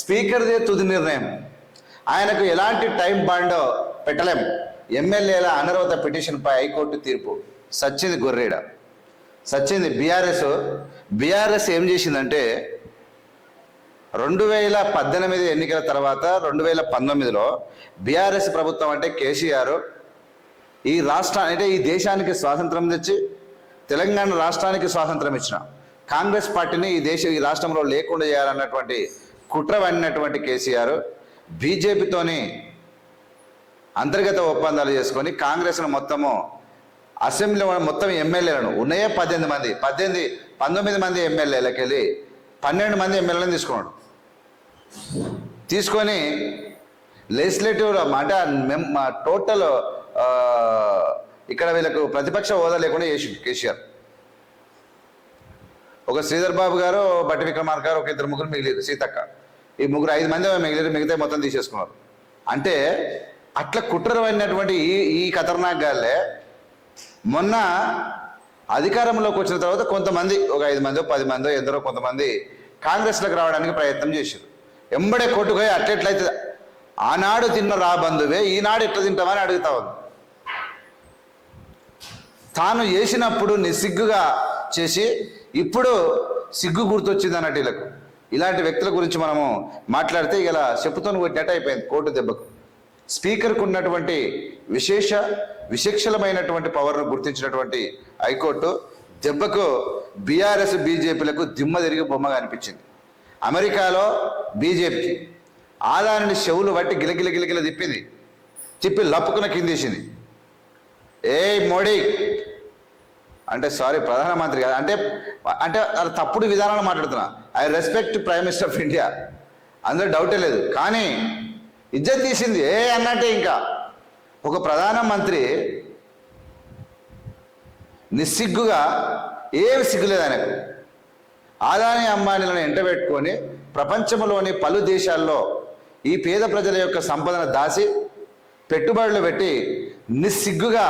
స్పీకర్దే తుది నిర్ణయం. ఆయనకు ఎలాంటి టైం బాండో పెట్టలేం. ఎమ్మెల్యేల అనర్హత పిటిషన్పై హైకోర్టు తీర్పు. సచ్చింది గొర్రెడ. సచ్చింది బీఆర్ఎస్. బీఆర్ఎస్ ఏం చేసిందంటే రెండు వేల పద్దెనిమిది ఎన్నికల తర్వాత రెండు వేల పంతొమ్మిదిలో బీఆర్ఎస్ ప్రభుత్వం అంటే కేసీఆర్ ఈ రాష్ట్ర అంటే ఈ దేశానికి స్వాతంత్రం తెచ్చి తెలంగాణ రాష్ట్రానికి స్వాతంత్రం ఇచ్చిన. కాంగ్రెస్ పార్టీని ఈ దేశం ఈ రాష్ట్రంలో లేకుండా చేయాలన్నటువంటి కుట్ర పడినటువంటి కేసీఆర్ బీజేపీతోని అంతర్గత ఒప్పందాలు చేసుకొని కాంగ్రెస్ను మొత్తము అసెంబ్లీలో మొత్తం ఎమ్మెల్యేలను ఉన్నాయే పద్దెనిమిది మంది పద్దెనిమిది పంతొమ్మిది మంది ఎమ్మెల్యేలకు వెళ్ళి పన్నెండు మంది ఎమ్మెల్యేలను తీసుకున్నాడు. తీసుకొని లెజిస్లేటివ్ అంటే మెం- మా టోటల్ ఇక్కడ వీళ్ళకు ప్రతిపక్ష హోదా లేకుండా చేసి కేసీఆర్. ఒక శ్రీధర్ బాబు గారు బట్టి విక్రమార్ గారు ఒక ఇద్దరు ముగ్గురు మిగిలిరు సీతక్క. ఈ ముగ్గురు ఐదు మంది మిగిలిన మిగతా మొత్తం తీసేసుకున్నారు. అంటే అట్లా కుట్రమైనటువంటి ఈ ఈ ఖతర్నాక్ గాలే మొన్న అధికారంలోకి వచ్చిన తర్వాత కొంతమంది ఒక ఐదు మందో పది మందో ఎందరో కొంతమంది కాంగ్రెస్లోకి రావడానికి ప్రయత్నం చేశారు. ఎంబడే కొట్టుకోయి అట్లెట్లయితే ఆనాడు తిన్న రా బంధువే ఈనాడు ఎట్లా తింటామని అడుగుతా ఉంది. తాను చేసినప్పుడు నిస్సిగ్గుగా చేసి ఇప్పుడు సిగ్గు గుర్తొచ్చింది అన్నట్టు వీళ్ళకు. ఇలాంటి వ్యక్తుల గురించి మనము మాట్లాడితే ఇలా చెప్పుతోని కొట్టినట్టు అయిపోయింది కోర్టు దెబ్బకు. స్పీకర్కు ఉన్నటువంటి విశేష విశిక్షలమైనటువంటి పవర్ను గుర్తించినటువంటి హైకోర్టు దెబ్బకు బీఆర్ఎస్ బీజేపీలకు దిమ్మ తిరిగి బొమ్మగా అనిపించింది. అమెరికాలో బీజేపీకి ఆదాయాన్ని చెవులు బట్టి గిలగిల గిలగిల తిప్పింది తిప్పి లప్పుకున కిందేసింది ఏ మోడీ! అంటే సారీ ప్రధానమంత్రి కాదు. అంటే అంటే తప్పుడు విధానాలు మాట్లాడుతున్నా. I respect prime minister of India. అందులో డౌటే లేదు. కానీ ఇజ్జత్ తీసింది ఏ అన్నట్టే ఇంకా. ఒక ప్రధానమంత్రి నిస్సిగ్గుగా ఏమి సిగ్గులేదు ఆయనకు. ఆదాని అంబానీలను ఎంటబెట్టుకొని ప్రపంచంలోని పలు దేశాల్లో ఈ పేద ప్రజల యొక్క సంపదను దాచి పెట్టుబడులు పెట్టి నిస్సిగ్గుగా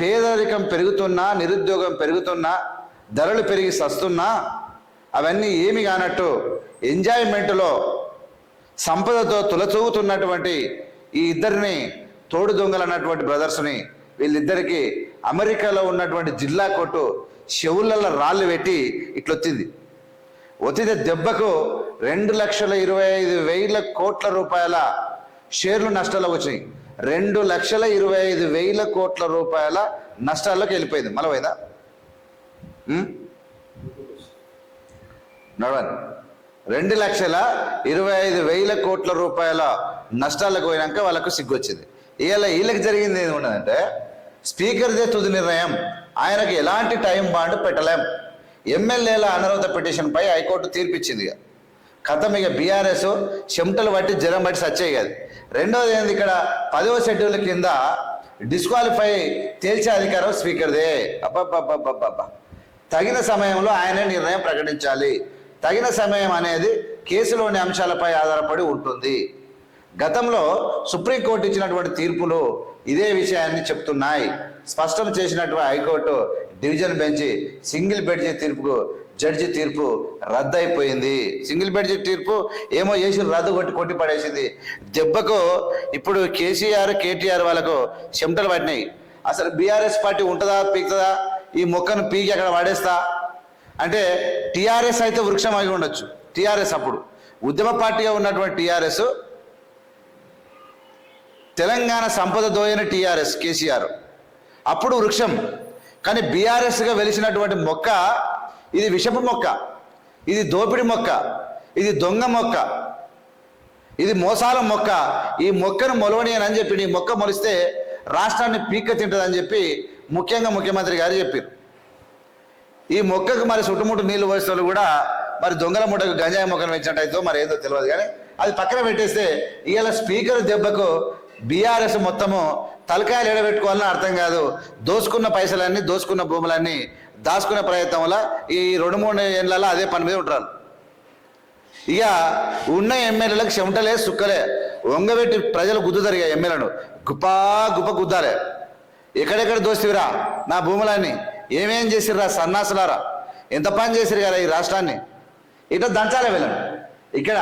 పేదరికం పెరుగుతున్నా నిరుద్యోగం పెరుగుతున్నా ధరలు పెరిగి సస్తున్నా అవన్నీ ఏమి కానట్టు ఎంజాయ్మెంట్లో సంపదతో తులచూగుతున్నటువంటి ఈ ఇద్దరిని తోడు దొంగలు అన్నటువంటి బ్రదర్స్ని వీళ్ళిద్దరికి అమెరికాలో ఉన్నటువంటి జిల్లా కోర్టు చెవులలో రాళ్ళు పెట్టి ఇట్లొచ్చింది. ఒత్తిడి దెబ్బకు రెండు లక్షల ఇరవై ఐదు వేల కోట్ల రూపాయల షేర్లు నష్టాలు వచ్చినాయి. రెండు లక్షల ఇరవై ఐదు వేల కోట్ల రూపాయల నష్టాల్లోకి వెళ్ళిపోయింది. మలవైదా? నడవండి. రెండు లక్షల ఇరవై ఐదు వేల కోట్ల రూపాయల నష్టాలకు పోయినాక వాళ్ళకు సిగ్గొచ్చింది. ఇవాళ వీళ్ళకి జరిగింది ఏమి ఉన్నదంటే స్పీకర్దే తుది నిర్ణయం. ఆయనకు ఎలాంటి టైం బాండ్ పెట్టలేం. ఎమ్మెల్యేల అనర్హత పిటిషన్పై హైకోర్టు తీర్పిచ్చింది ఇక. కథం ఇక బీఆర్ఎస్ చెమటలు బట్టి జ్వరం బట్టి సచ్చాయి కాదు రెండోది ఏంది ఇక్కడ? పదవ షెడ్యూల్ కింద డిస్క్వాలిఫై తేల్చే అధికారం స్పీకర్దే. అబ్బబ్బబ్బబ్బబ్బా తగిన సమయంలో ఆయనే నిర్ణయం ప్రకటించాలి. తగిన సమయం అనేది కేసులోని అంశాలపై ఆధారపడి ఉంటుంది. గతంలో సుప్రీంకోర్టు ఇచ్చినటువంటి తీర్పులు ఇదే విషయాన్ని చెప్తున్నాయి. స్పష్టం చేసినటువంటి high court division bench single బెడ్జి తీర్పుకు జడ్జి తీర్పు రద్దయిపోయింది. సింగిల్ బెడ్జి తీర్పు ఏమో చేసి రద్దు కొట్టి కొట్టి పడేసింది. దెబ్బకు ఇప్పుడు కేసీఆర్ కేటీఆర్ వాళ్ళకు చెమటలు పట్టినాయి. అసలు బీఆర్ఎస్ పార్టీ ఉంటుందా పీకుతుందా? ఈ మొక్కను పీకి అక్కడ వాడేస్తా? అంటే టీఆర్ఎస్ అయితే వృక్షం అయి ఉండొచ్చు. టీఆర్ఎస్ అప్పుడు. ఉద్యమ పార్టీగా ఉన్నటువంటి టీఆర్ఎస్ తెలంగాణ సంపద దోయన టీఆర్ఎస్ కేసీఆర్. అప్పుడు వృక్షం. కానీ బీఆర్ఎస్గా వెలిసినటువంటి మొక్క ఇది విషపు మొక్క ఇది దోపిడి మొక్క ఇది దొంగ మొక్క ఇది మోసాల మొక్క. ఈ మొక్కను మొలవనియనని అని చెప్పి ఈ మొక్క మొలిస్తే రాష్ట్రాన్ని పీక్క తింటుందని చెప్పి ముఖ్యంగా ముఖ్యమంత్రి గారు చెప్పారు. ఈ మొక్కకు మరి చుట్టుముట్టు నీళ్ళు పోసిన కూడా మరి దొంగల ముట్టకు గంజాయి మొక్కను పెంచినట్టయితే మరి ఏదో తెలియదు. కానీ అది పక్కన పెట్టేస్తే ఇవాళ స్పీకర్ దెబ్బకు బీఆర్ఎస్ మొత్తము తలకాయలు ఎడబెట్టుకోవాలని అర్థం కాదు. దోసుకున్న పైసలన్నీ దోసుకున్న భూములన్నీ దాచుకునే ప్రయత్నం వల్ల ఈ రెండు మూడు ఏళ్ళలో అదే పని మీద ఉంటారు. ఇక ఉన్న ఎమ్మెల్యేలకు చెమటలే సుక్కలే. వంగబెట్టి ప్రజలు గుద్దుతారు ఇక ఎమ్మెల్యేను గుప్పా గుప్ప గుద్దాలే. ఎక్కడెక్కడ దోస్తివిరా నా భూములన్నీ? ఏమేం చేసిర్రా సన్నాసులారా? ఎంత పని చేసిరు కదా ఈ రాష్ట్రాన్ని? ఇట్లా దంచాలి వీళ్ళని. ఇక్కడ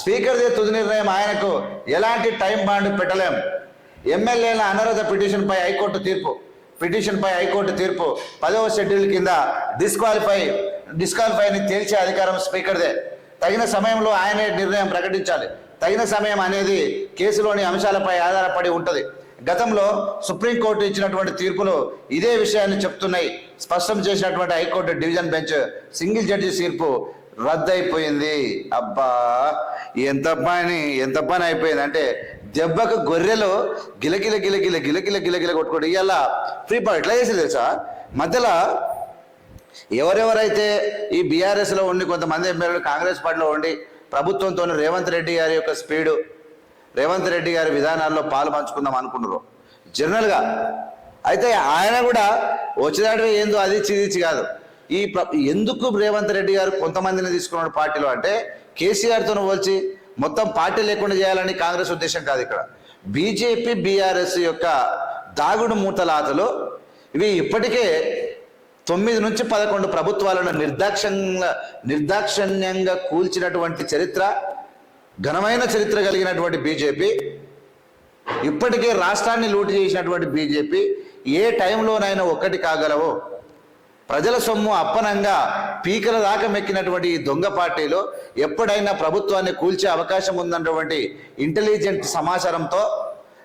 స్పీకర్దే తుది నిర్ణయం ఆయనకు ఎలాంటి టైం బాండ్ పెట్టలేం. ఎమ్మెల్యేల అనర్హత పిటిషన్ పై హైకోర్టు తీర్పు. పిటిషన్ పై హైకోర్టు తీర్పు. పదవ షెడ్యూల్ కింద డిస్క్వాలిఫై డిస్క్వాలిఫైని తేల్చే అధికారం స్పీకర్దే తగిన సమయంలో ఆయనే నిర్ణయం ప్రకటించాలి. తగిన సమయం అనేది కేసులోని అంశాలపై ఆధారపడి ఉంటుంది. గతంలో సుప్రీంకోర్టు ఇచ్చినటువంటి తీర్పులు ఇదే విషయాన్ని చెప్తున్నాయి. స్పష్టం చేసినటువంటి high court division bench single judge తీర్పు రద్దయిపోయింది. అబ్బా! ఎంత పని ఎంత పని అయిపోయింది. అంటే దెబ్బకు గొర్రెలు గిలగిల గిలగిల గిలగిల గిలగిల కొట్టుకోండి ఇవాళ ఫ్రీ పాయింట్ ఎట్లా చేసి తెలుసా? మధ్యలో ఎవరెవరైతే ఈ బీఆర్ఎస్లో ఉండి కొంతమంది ఎమ్మెల్యేలు కాంగ్రెస్ పార్టీలో ఉండి ప్రభుత్వంతో రేవంత్ రెడ్డి గారి యొక్క స్పీడు రేవంత్ రెడ్డి గారి విధానాల్లో పాలు పంచుకుందాం అనుకున్నారు. జనరల్గా అయితే ఆయన కూడా వచ్చినట్టు ఏందో అది చిదిచి కాదు. ఈ ఎందుకు రేవంత్ రెడ్డి గారు కొంతమందిని తీసుకున్నాడు పార్టీలో అంటే కేసీఆర్తో పోల్చి మొత్తం పార్టీ లేకుండా చేయాలని కాంగ్రెస్ ఉద్దేశం కాదు ఇక్కడ. బీజేపీ బీఆర్ఎస్ యొక్క దాగుడు మూతలాతలు ఇవి ఇప్పటికే తొమ్మిది నుంచి పదకొండు ప్రభుత్వాలను నిర్దాక్షంగా నిర్దాక్షణ్యంగా కూల్చినటువంటి చరిత్ర ఘనమైన చరిత్ర కలిగినటువంటి బీజేపీ ఇప్పటికే రాష్ట్రాన్ని లూటు చేసినటువంటి బీజేపీ ఏ టైంలోనైనా ఒక్కటి కాగలవో? ప్రజల సొమ్ము అప్పనంగా పీకల దాకా మెక్కినటువంటి ఈ దొంగ పార్టీలో ఎప్పుడైనా ప్రభుత్వాన్ని కూల్చే అవకాశం ఉందన్నటువంటి ఇంటెలిజెంట్ సమాచారంతో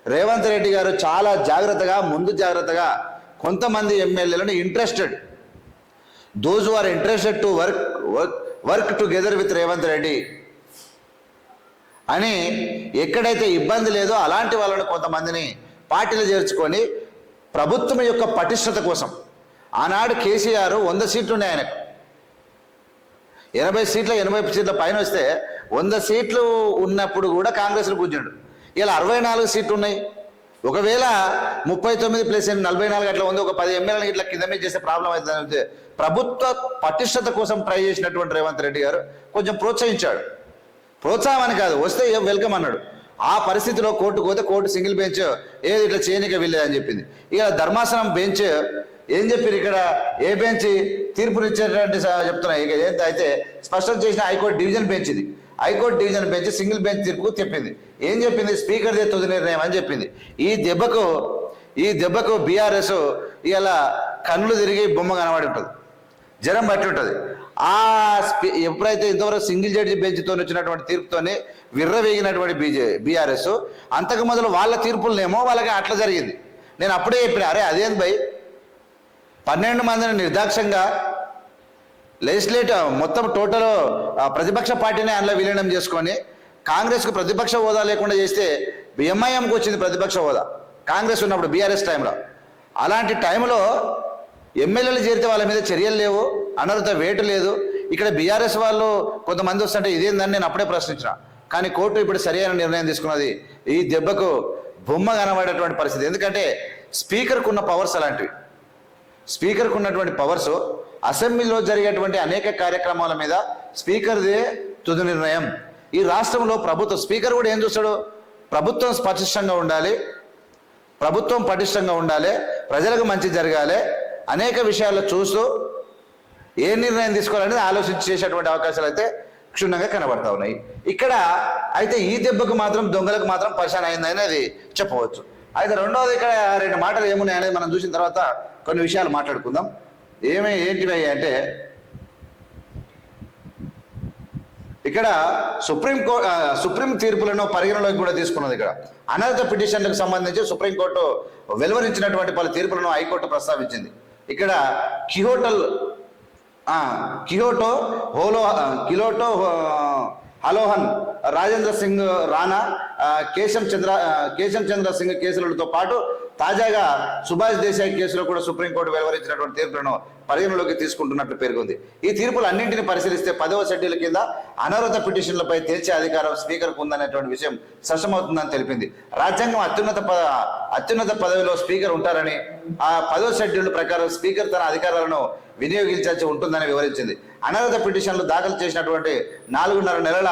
రేవంత్ రెడ్డి గారు చాలా జాగ్రత్తగా ముందు జాగ్రత్తగా కొంతమంది ఎమ్మెల్యేలను interested. Those are interested to work work work together with Revanth Reddy అని ఎక్కడైతే ఇబ్బంది లేదో అలాంటి వాళ్ళని కొంతమందిని పార్టీలు చేర్చుకొని ప్రభుత్వం యొక్క పటిష్టత కోసం. ఆనాడు కేసీఆర్ వంద సీట్లు ఉన్నాయి ఆయనకు. ఎనభై సీట్ల ఎనభై సీట్ల పైన వస్తే వంద సీట్లు ఉన్నప్పుడు కూడా కాంగ్రెస్లో కూర్చుండు ఇలా అరవై నాలుగు సీట్లు ఉన్నాయి ఒకవేళ ముప్పై తొమ్మిది ప్లస్ నలభై నాలుగు అట్లా ఉంది ఒక పది ఎమ్మెల్యేలు ఇట్లా కింద మీద చేసే ప్రాబ్లం అవుతుంది. ప్రభుత్వ పటిష్టత కోసం ట్రై చేసినటువంటి రేవంత్ రెడ్డి గారు కొంచెం ప్రోత్సహించాడు. ప్రోత్సాహం అని కాదు వస్తే వెల్కమ్ అన్నాడు. ఆ పరిస్థితిలో కోర్టు పోతే కోర్టు సింగిల్ బెంచ్ ఏది ఇట్లా చేయనిక వెళ్ళేదని చెప్పింది. ఇక ధర్మాసనం బెంచ్ ఏం చెప్పారు ఇక్కడ? ఏ బెంచ్? తీర్పునిచ్చేటువంటి చెప్తున్నాయి ఇక అయితే స్పష్టం చేసిన హైకోర్టు డివిజన్ బెంచ్ ఇది. High court division bench single bench తీర్పుకు చెప్పింది ఏం చెప్పింది? స్పీకర్ దే తుది నిర్ణయం అని చెప్పింది. ఈ దెబ్బకు ఈ దెబ్బకు బీఆర్ఎస్ ఇలా కళ్ళు తిరిగి బొమ్మ కనబడి ఉంటుంది. జ్వరం బట్టి ఉంటుంది. ఆ ఎప్పుడైతే ఇంతవరకు సింగిల్ జడ్జి బెంచ్తో వచ్చినటువంటి తీర్పుతోనే విర్రవేగినటువంటి బీజే బీఆర్ఎస్ అంతకు మొదలు వాళ్ళ తీర్పులనేమో వాళ్ళకి అట్లా జరిగింది. నేను అప్పుడే చెప్పిన అరే అదేంది భయ్? పన్నెండు మందిని నిర్దాక్షంగా లెజిస్లేటివ్ మొత్తం టోటల్ ప్రతిపక్ష పార్టీని అందులో విలీనం చేసుకొని కాంగ్రెస్కు ప్రతిపక్ష హోదా లేకుండా చేస్తే ఎంఐఎంకి వచ్చింది ప్రతిపక్ష హోదా. కాంగ్రెస్ ఉన్నప్పుడు బీఆర్ఎస్ టైంలో. అలాంటి టైంలో ఎమ్మెల్యేలు చేరితే వాళ్ళ మీద చర్యలు లేవు అనర్హత వేటు లేదు. ఇక్కడ బీఆర్ఎస్ వాళ్ళు కొంతమంది వస్తుంటే ఇదేందని నేను అప్పుడే ప్రశ్నించిన. కానీ కోర్టు ఇప్పుడు సరైన నిర్ణయం తీసుకున్నది. ఈ దెబ్బకు బొమ్మ కనబడేటువంటి పరిస్థితి. ఎందుకంటే స్పీకర్కు ఉన్న పవర్స్ అలాంటివి. స్పీకర్కు ఉన్నటువంటి పవర్స్ అసెంబ్లీలో జరిగేటువంటి అనేక కార్యక్రమాల మీద స్పీకర్దే తుది నిర్ణయం. ఈ రాష్ట్రంలో ప్రభుత్వం స్పీకర్ కూడా ఏం చూస్తాడు? ప్రభుత్వం పటిష్టంగా ఉండాలి. ప్రభుత్వం పటిష్టంగా ఉండాలి. ప్రజలకు మంచి జరగాలి. అనేక విషయాల్లో చూస్తూ ఏ నిర్ణయం తీసుకోవాలనేది ఆలోచించి చేసేటువంటి అవకాశాలు అయితే క్షుణ్ణంగా కనబడతా ఉన్నాయి. ఇక్కడ అయితే ఈ దెబ్బకు మాత్రం దొంగలకు మాత్రం పరిశాన్ అయింది అనేది చెప్పవచ్చు. అయితే రెండవది ఇక్కడ రెండు మాటలు ఏమున్నాయి అనేది మనం చూసిన తర్వాత కొన్ని విషయాలు మాట్లాడుకుందాం. ఏమే ఏంటివి అంటే ఇక్కడ సుప్రీం కోర్టు సుప్రీం తీర్పులను పరిగణలోకి కూడా తీసుకున్నది ఇక్కడ. అనర్హత పిటిషన్లకు సంబంధించి సుప్రీంకోర్టు వెలువరించినటువంటి పలు తీర్పులను హైకోర్టు ప్రస్తావించింది. ఇక్కడ కిహోటల్ కిహోటో హోలో కిలోటో హలోహన్ రాజేంద్ర సింగ్ రాణా కేశం చంద్ర కేశం చంద్ర సింగ్ కేసులతో పాటు తాజాగా సుభాష్ దేశాయ్ కేసులో కూడా సుప్రీంకోర్టు వెలువరించినటువంటి తీర్పులను పరిగణలోకి తీసుకుంటున్నట్లు పేర్కొంది. ఈ తీర్పులు అన్నింటినీ పరిశీలిస్తే పదవ షెడ్యూల్ కింద అనర్హత పిటిషన్లపై తేల్చే అధికారం స్పీకర్కు ఉందనేటువంటి విషయం స్పష్టమవుతుందని తెలిపింది. రాజ్యాంగం అత్యున్నత పద అత్యున్నత పదవిలో స్పీకర్ ఉంటారని ఆ పదవ షెడ్యూల్ ప్రకారం స్పీకర్ తన అధికారాలను వినియోగించాల్సి ఉంటుందని వివరించింది. అనర్హత పిటిషన్లు దాఖలు చేసినటువంటి నాలుగున్నర నెలల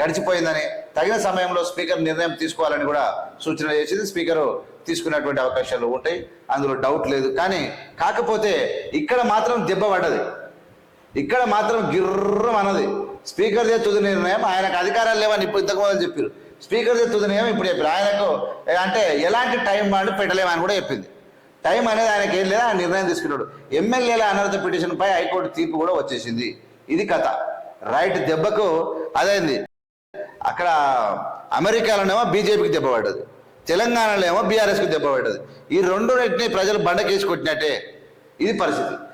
గడిచిపోయిందని తగిన సమయంలో స్పీకర్ నిర్ణయం తీసుకోవాలని కూడా సూచన చేసింది. స్పీకర్ తీసుకునేటువంటి అవకాశాలు ఉంటాయి అందులో డౌట్ లేదు. కానీ కాకపోతే ఇక్కడ మాత్రం దెబ్బ పడ్డది. ఇక్కడ మాత్రం గిర్రం అన్నది. స్పీకర్ దే తుది నిర్ణయం ఆయనకు అధికారాలు లేవని ఇప్పుడు ఇంతకుముందు చెప్పారు. స్పీకర్ దే తుది నిర్ణయం ఇప్పుడు చెప్పారు. ఆయనకు అంటే ఎలాంటి టైం వాళ్ళు పెట్టలేమని కూడా చెప్పింది. టైం అనేది ఆయనకి ఏం లేదా ఆయన నిర్ణయం తీసుకున్నాడు. ఎమ్మెల్యేల అనర్హత పిటిషన్ పై హైకోర్టు తీర్పు కూడా వచ్చేసింది. ఇది కథ. రైట్ దెబ్బకు అదైంది? అక్కడ అమెరికాలోనేమో బీజేపీకి దెబ్బ పడ్డది. తెలంగాణలో ఏమో బీఆర్ఎస్కి దెబ్బ పడ్డది. ఈ రెండు రెట్ని ప్రజలు బండకేసి కొట్టినట్టే. ఇది పరిస్థితి.